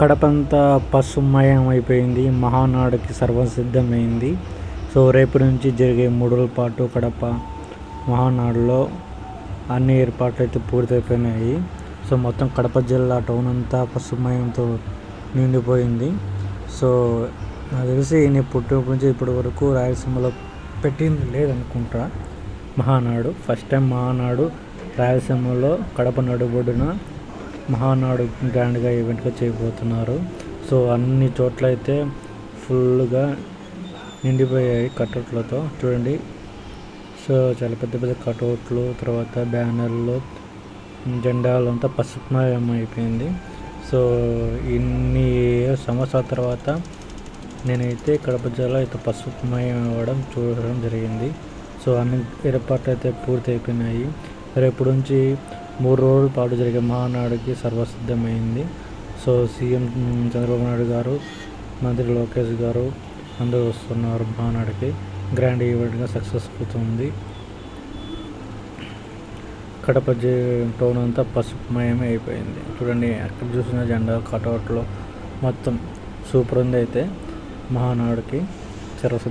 కడపంతా పసుమయం అయిపోయింది మహానాడుకి సర్వసిద్ధమైంది. సో రేపు నుంచి జరిగే మూడు రోజుల పాటు కడప మహానాడులో అన్ని ఏర్పాట్లు అయితే పూర్తయిపోయినాయి. సో మొత్తం కడప జిల్లా టౌన్ అంతా పసుమయంతో నిండిపోయింది. సో నాకు తెలిసి నేను పుట్టినప్పటి నుంచి ఇప్పటి వరకు రాయలసీమలో పెట్టింది లేదనుకుంటా మహానాడు. ఫస్ట్ టైం మహానాడు రాయలసీమలో కడప నడుబొడ్డున మహానాడు గ్రాండ్గా ఈవెంట్గా చేయబోతున్నారు. సో అన్ని చోట్ల అయితే ఫుల్గా నిండిపోయాయి కటౌట్లతో చూడండి. సో చాలా పెద్ద పెద్ద కటౌట్లు తర్వాత బ్యానర్లు జెండాలు అంతా పసుపుమయం అయిపోయింది సో ఇన్ని సంవత్సరాల తర్వాత నేనైతే కడప జిల్లా అయితే పసుపుమయం అవ్వడం చూడడం జరిగింది. సో అన్ని ఏర్పాట్లు అయితే పూర్తి అయిపోయినాయి రేపు నుంచి మూడు రోజుల పాటు జరిగే మహానాడుకి సర్వసిద్ధమైంది. సో సీఎం చంద్రబాబు నాయుడు గారు మంత్రి లోకేష్ గారు అందరూ వస్తున్నారు మహానాడుకి. గ్రాండ్ ఈవెంట్గా సక్సెస్ అవుతుంది. కడప జే టౌన్ అంతా పసుపుమయమే అయిపోయింది. చూడండి అక్కడ చూసిన జెండా కటౌట్లో మొత్తం సూపర్ ఉంది అయితే మహానాడుకి. సర్వసిద్ధ